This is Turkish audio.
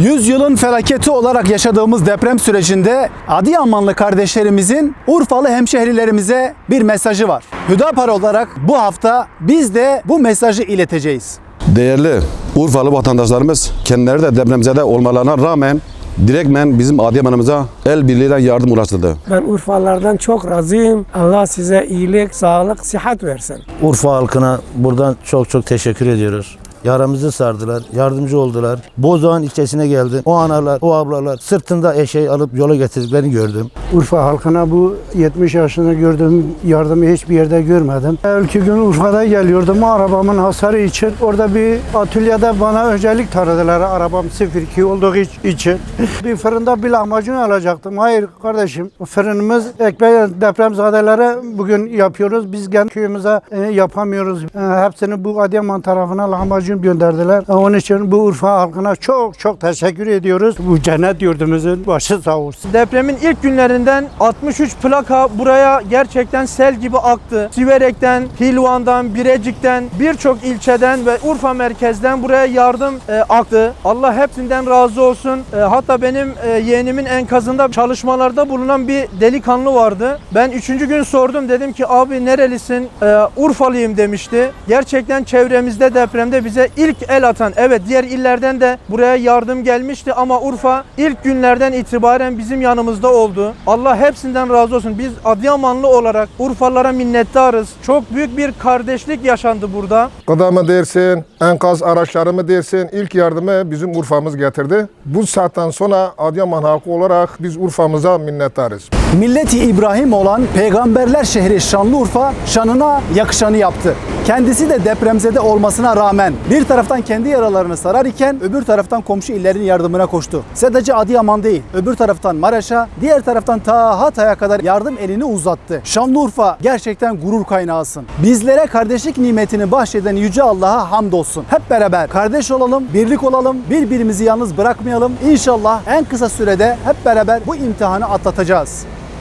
100 yılın felaketi olarak yaşadığımız deprem sürecinde Adıyamanlı kardeşlerimizin Urfalı hemşehrilerimize bir mesajı var. Hüdapar olarak bu hafta biz de bu mesajı ileteceğiz. Değerli Urfalı vatandaşlarımız kendileri de depremzede olmalarına rağmen direktmen bizim Adıyaman'ımıza el birliğiyle yardım ulaştırdı. Ben Urfalılardan çok razıyım. Allah size iyilik, sağlık, sıhhat versin. Urfa halkına buradan çok çok teşekkür ediyoruz. Yaramızı sardılar, yardımcı oldular. Bozdoğan ilçesine geldim. O analar, o ablalar sırtında eşeği alıp yola getirdiklerini gördüm. Urfa halkına bu 70 yaşında gördüğüm yardımı hiçbir yerde görmedim. Evvelki gün Urfa'da geliyordum arabamın hasarı için. Orada bir atölyede bana öncelik taradılar arabam 02 olduğu iç- için. bir fırında bir lahmacun alacaktım. Hayır kardeşim fırınımız ekmek depremzadelere bugün yapıyoruz. Biz kendi köyümüze e, yapamıyoruz. E, hepsini bu Adıyaman tarafına lahmacun gönderdiler. E, onun için bu Urfa halkına çok çok teşekkür ediyoruz. Bu cennet yurdumuzun başı sağ olsun. Depremin ilk günlerinden 63 plaka buraya gerçekten sel gibi aktı. Siverek'ten, Hilvan'dan, Birecik'ten, birçok ilçeden ve Urfa merkezden buraya yardım e, aktı. Allah hepsinden razı olsun. E, hatta benim e, yeğenimin enkazında çalışmalarda bulunan bir delikanlı vardı. Ben üçüncü gün sordum dedim ki abi nerelisin? E, Urfalıyım demişti. Gerçekten çevremizde depremde bize ilk el atan, evet diğer illerden de buraya yardım gelmişti ama Urfa ilk günlerden itibaren bizim yanımızda oldu. Allah hepsinden razı olsun. Biz Adıyamanlı olarak Urfalılara minnettarız. Çok büyük bir kardeşlik yaşandı burada. Gıda mı dersin, enkaz araçları mı dersin, ilk yardımı bizim Urfa'mız getirdi. Bu saatten sonra Adıyaman halkı olarak biz Urfa'mıza minnettarız. Milleti İbrahim olan peygamberler şehri Şanlıurfa şanına yakışanı yaptı. Kendisi de depremzede olmasına rağmen bir taraftan kendi yaralarını sarar iken öbür taraftan komşu illerin yardımına koştu. Sadece Adıyaman değil, öbür taraftan Maraş'a, diğer taraftan ta Hatay'a kadar yardım elini uzattı. Şanlıurfa gerçekten gurur kaynağısın. Bizlere kardeşlik nimetini bahşeden Yüce Allah'a hamdolsun. Hep beraber kardeş olalım, birlik olalım, birbirimizi yalnız bırakmayalım. İnşallah en kısa sürede hep beraber bu imtihanı atlatacağız.